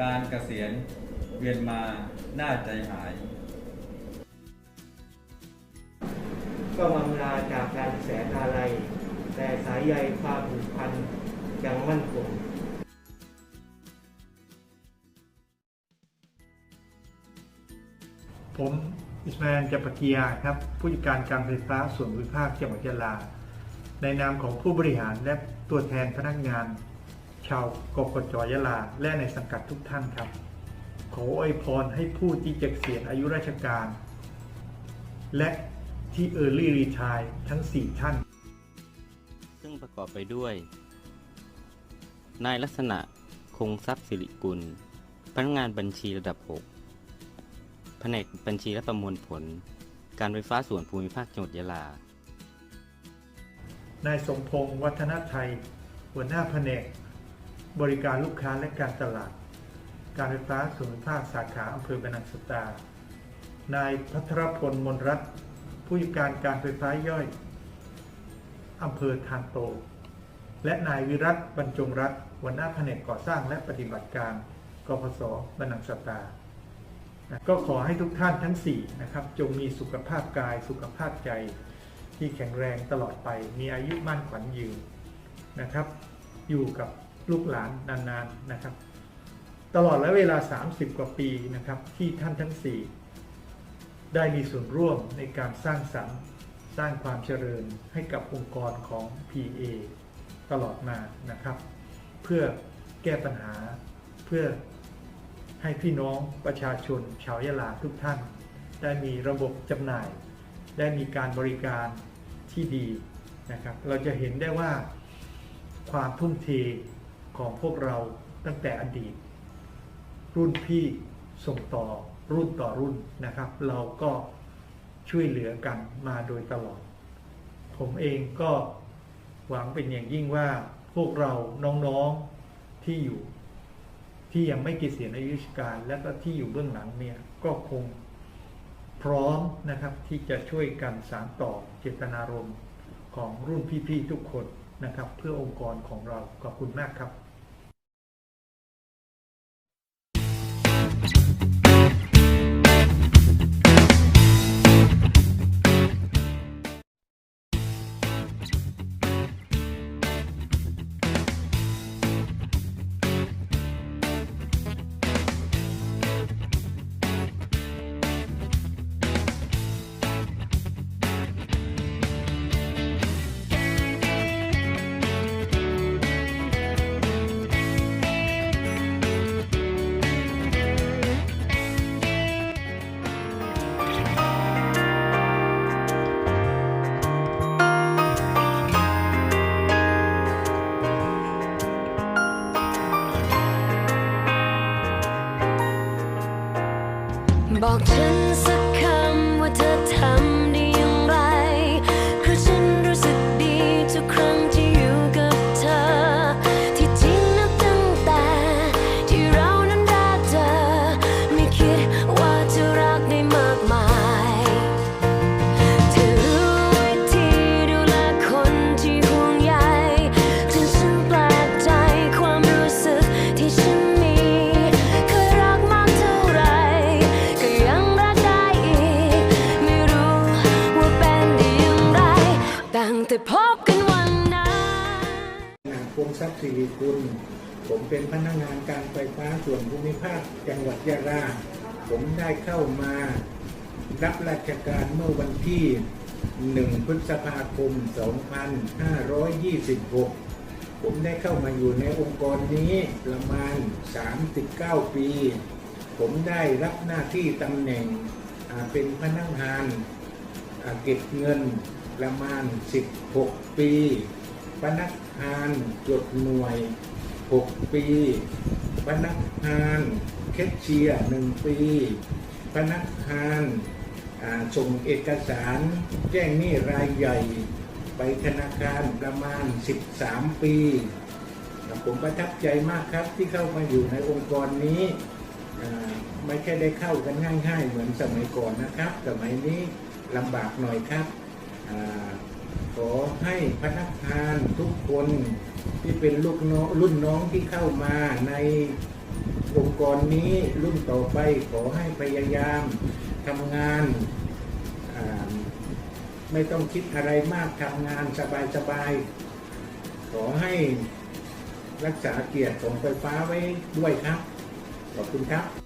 การเกษียณเวียนมาน่าใจหาย ก็วำลาจากการแสนอาลัยแต่สายใยความผูกพันยังมั่นคงผมอิสมาอิลจัปะเกียร์ครับ ผู้จัดการการไฟฟ้าส่วนภูมิภาคจังหวัดยะลา ในนามของผู้บริหารและตัวแทนพนักงานชาวกกจยะลา และในสังกัดทุกท่านครับ ขออวยพรให้ผู้ที่จะเกษียณอายุราชการ และที่ Early Retire ทั้ง 4 ท่าน ซึ่งประกอบไปด้วย นายลักษณะคงทรัพย์สิริกุล พนักงานบัญชีระดับ 6 แผนกบัญชีและประมวลผล การไฟฟ้าส่วนภูมิภาคจังหวัดยะลา นายสมพงษ์วัฒนไทย หัวหน้าแผนก บริการลูกค้าและการตลาด การไฟฟ้าส่วนภาคสาขาอำเภอบรรนังสตา นายพัทรพลมนรัตน์ผู้จัดการการไฟฟ้าย่อยอำเภอทานโต และนายวิรัตบรรจงรัตน์หัวหน้าแผนกก่อสร้างและปฏิบัติการกพศบรรนังสตา ก็ขอให้ทุกท่านทั้ง 4 นะครับ จงมีสุขภาพกายสุขภาพใจที่แข็งแรงตลอดไป มีอายุมั่นขวัญยืนนะครับ อยู่กับ ลูกหลานนานๆนะครับ ตลอดและเวลา 30 กว่าปีนะครับ ที่ท่านทั้ง 4 ได้มีส่วนร่วมในการสร้างสรรค์สร้างความเจริญให้กับองค์กรของ PA ตลอดมานะครับ เพื่อแก้ปัญหาเพื่อให้พี่น้องประชาชนชาวยะลาทุกท่าน ได้มีระบบจำหน่าย ได้มีการบริการที่ดีนะครับ เราจะเห็นได้ว่าความทุ่มเท ของพวกเราตั้งแต่อดีต รุ่นพี่ส่งต่อรุ่นต่อรุ่นนะครับ เราก็ช่วยเหลือกันมาโดยตลอด ผมเองก็หวังเป็นอย่างยิ่งว่าพวกเราน้องๆที่อยู่ ที่ยังไม่เกษียณอายุราชการและก็ที่อยู่เบื้องหลังเนี่ยก็คงพร้อมนะครับที่จะช่วยกันสานต่อเจตนารมณ์ของรุ่นพี่ๆทุกคนนะครับ เพื่อองค์กรของเราขอบคุณมากครับ บอกฉันสักคำว่าเธอทำ พงทรัพย์สิริกุลผมเป็นพนักงานการไฟฟ้าส่วนภูมิภาคจังหวัดยะลา ผมได้เข้ามารับราชการเมื่อวันที่ 1 พฤษภาคม 2526 ผมได้เข้ามาอยู่ในองค์กรนี้ประมาณ 39 ปี ผมได้รับหน้าที่ตำแหน่งเป็นพนักงานเก็บเงินประมาณ 16 ปี พนักงานจดหน่วย 6 ปี พนักงานแคชเชียร์1ปี พนักงานส่งเอกสารแจ้งหนี้รายใหญ่ ไปธนาคารประมาณ 13 ปีผมประทับใจมากครับที่เข้ามาอยู่ในองค์กรนี้ไม่ใช่ได้เข้ากันง่าย ๆ เหมือนสมัยก่อนนะครับ สมัยนี้ลำบากหน่อยครับ ขอให้พนักงานทุกคนที่เป็นลูกน้องรุ่นน้องที่เข้ามาในองค์กรนี้รุ่นต่อไปขอให้พยายามทำงานไม่ต้องคิดอะไรมากทำงานสบายๆขอให้รักษาเกียรติของไฟฟ้าไว้ด้วยครับ ขอบคุณครับ